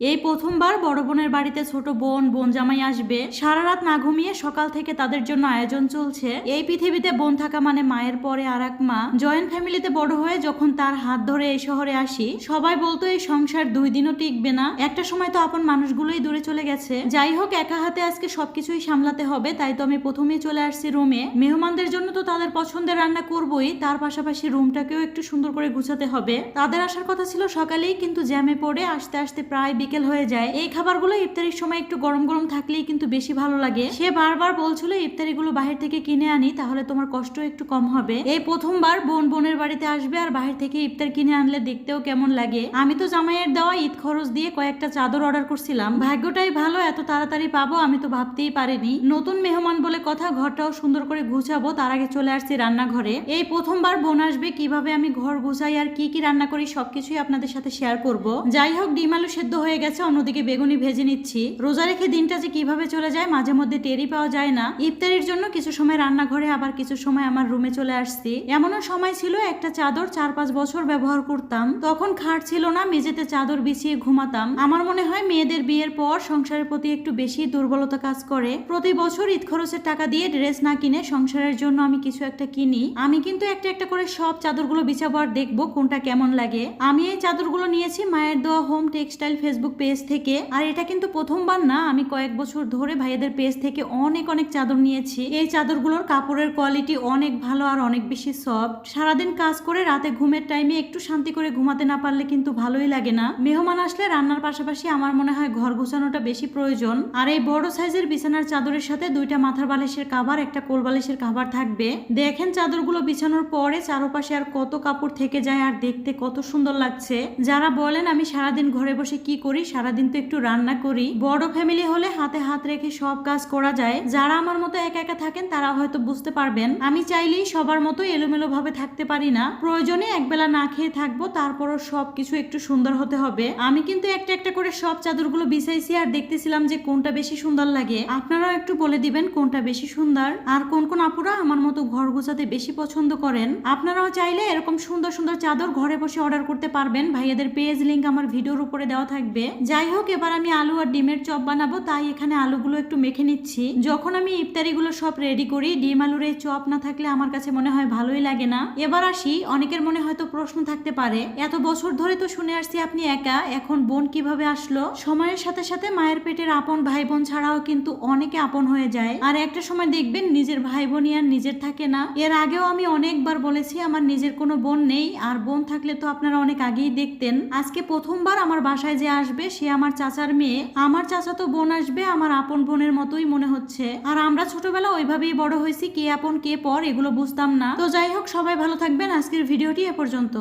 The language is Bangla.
এই প্রথমবার বড় বোনের বাড়িতে ছোট বোন বোন জামাই আসবে। সারা রাত না ঘুমিয়ে সকাল থেকে তাদের জন্য আয়োজন চলছে। এই পৃথিবীতে বোন থাকা মানে মায়ের পরে আর এক মা। জয়েন্ট ফ্যামিলিতে বড় হয়ে যখন তার হাত ধরে এই শহরে আসি, সবাই বলতো এই সংসার দুই দিনও টিকবে না। একটা সময় তো আপন মানুষগুলোই দূরে চলে গেছে। যাই হোক, একা হাতে আজকে সবকিছুই সামলাতে হবে, তাই তো আমি প্রথমেই চলে আসছি রুমে। মেহমানদের জন্য তো তাদের পছন্দের রান্না করবই, তার পাশাপাশি রুমটাকেও একটু সুন্দর করে গুছাতে হবে। তাদের আসার কথা ছিল সকালেই, কিন্তু জ্যামে পড়ে আসতে আসতে প্রায় বিকেল হয়ে যায়। এই খাবারগুলো ইফতারির সময় একটু গরম গরম থাকলেই কিন্তু বেশি ভালো লাগে। সে বারবার বলছিল, ইফতারিগুলো বাহির থেকে কিনে আনি, তাহলে তোমার কষ্ট একটু কম হবে। এই প্রথমবার বোন বোনের বাড়িতে আসবে আর বাহির থেকে ইফতার কিনে আনলে দেখতেও কেমন লাগে। আমি তো জামাইয়ের দেওয়া ঈদ খরচ দিয়ে কয়েকটা চাদর অর্ডার করছিলাম। ভাগ্যটাই ভালো, এত তাড়াতাড়ি পাবো আমি তো ভাবতেই পারিনি। নতুন মেহমান বলে কথা, ঘরটাও সুন্দর করে গুছাবো, তার আগে চলে আসছি রান্নাঘরে। এই প্রথমবার বোন আসবে, কীভাবে আমি ঘর গুছাই আর কি কি রান্না করি সবকিছুই আপনাদের সাথে শেয়ার করব। যাই হোক, ডিম আলু সেদ্ধ হয়ে গেছে, অন্যদিকে বেগুনি ভেজে নিচ্ছি। রোজা রেখে দিনটা যে কীভাবে চলে যায় মাঝে মধ্যে টেরি পাওয়া যায় না। ইফতারির জন্য কিছু সময় রান্নাঘরে, আবার কিছু সময় আমার রুমে চলে আসছি। এমনও সময় ছিল, একটা চাদর চার পাঁচ বছর ব্যবহার করতাম। তখন খাট ছিল না, মেঝেতে চাদর বিছিয়ে ঘুমাতাম। আমার মনে হয় মেয়েদের বিয়ের পর সংসারের প্রতি একটু বেশি দুর্বলতা কাজ করে। প্রতি বছর ঈদ খরচের টাকা দিয়ে ড্রেস না কিনে সংসারের জন্য আমি কিছু একটা কিনি। আমি কিন্তু একটা একটা করে সব চাদরগুলো বিছাবো আর দেখব কোনটা কেমন লাগে। আমি এই চাদরগুলো নিয়েছি মায়ের দোয়া, হোম, টেক্সটাইল, ফেসবুক পেজ থেকে। আর এটা কিন্তু প্রথমবার না, আমি কয়েক বছর ধরে ভাইয়াদের পেজ থেকে অনেক অনেক চাদর নিয়েছি। এই চাদরগুলোর কাপড়ের কোয়ালিটি অনেক ভালো আর অনেক বেশি সফট সারাদিন কাজ করে রাতে ঘুমের টাইমে একটু শান্তি করে ঘুমাতে না পারলে কিন্তু ভালোই লাগে না। মেহমান আসলে রান্নার পাশাপাশি আমার মনে হয় ঘর গোছানোটা বেশি প্রয়োজন। আর এই বড় সাইজের বিছানার চাদরের সাথে দুইটা মাথার বালিশের কাভার একটা কোল বালিশের কাভার থাকবে। দেখেন চাদরগুলো বিছানোর পরে চারপাশে আর কত কাপড় থেকে যায় আর দেখতে কত সুন্দর লাগছে। যারা বলেন আমি সারাদিন ঘরে বসে কি করি সারাদিন তো একটু রান্না করি। বড় ফ্যামিলি হলে হাতে হাত রেখে সব কাজ করা যায়। যারা আমার মতো একা একা থাকেন, তারা হয়তো বুঝতে পারবেন। আমি চাইলেই সবার মতো এলোমেলো ভাবে থাকতে পারি না। প্রয়োজনে একবেলা না খেয়ে থাকব, তারপরও সব কিছু একটু সুন্দর হতে হবে। আমি কিন্তু একটা একটা করে সব চাদরগুলো বিছাইছি আর দেখতেছিলাম যে কোনটা বেশি সুন্দর লাগে। আপনারাও একটু বলে দিবেন কোনটা বেশি সুন্দর। আর কোন কোন আপুরা আমার মতো ঘর গোছাতে বেশি পছন্দ করেন? আপনারাও চাইলে এরকম সুন্দর সুন্দর চাদর ঘরে বসে অর্ডার করতে পারবেন। ভাইয়াদের পেজ লিঙ্ক আমার ভিডিওর উপরে দেওয়া থাকবে। যাই হোক, এবার আমি আলু আর ডিমের চপ বানাবো, তাই এখানে আলুগুলো একটু মেখে নিচ্ছি। যখন আমি ইফতারিগুলো সব রেডি করি, ডিম আলুর এই চপ না থাকলে আমার কাছে মনে হয় ভালোই লাগে না। এবার আসি, অনেকের মনে হয়তো প্রশ্ন থাকতে পারে, এত বছর ধরে তো শুনে আসছি আপনি একা, এখন বোন কীভাবে আসলো? সময়ের সাথে সাথে মায়ের পেটের আপন ভাই বোন ছাড়াও কিন্তু অনেকে আপন হয়ে যায়। আর একটা সময় দেখবেন, নিজের ভাই বোনই আর নিজের থাকে না। এর আগেও আমি অনেকবার বলেছি, আমার নিজের কোনো বোন নেই, আর বোন থাকলে তো আপনারা অনেক আগেই দেখতেন। আজকে প্রথমবার আমার বাসায় যে আসবে, সে আমার চাচার মেয়ে। আমার চাচা তো বোন আসবে, আমার আপন বোনের মতোই মনে হচ্ছে। আর আমরা ছোটবেলা ওইভাবেই বড় হয়েছি, কে আপন, কে পর, এগুলো বুঝতাম না। তো যাই হোক, সবাই ভালো থাকবেন। আজকের ভিডিওটি এ পর্যন্ত।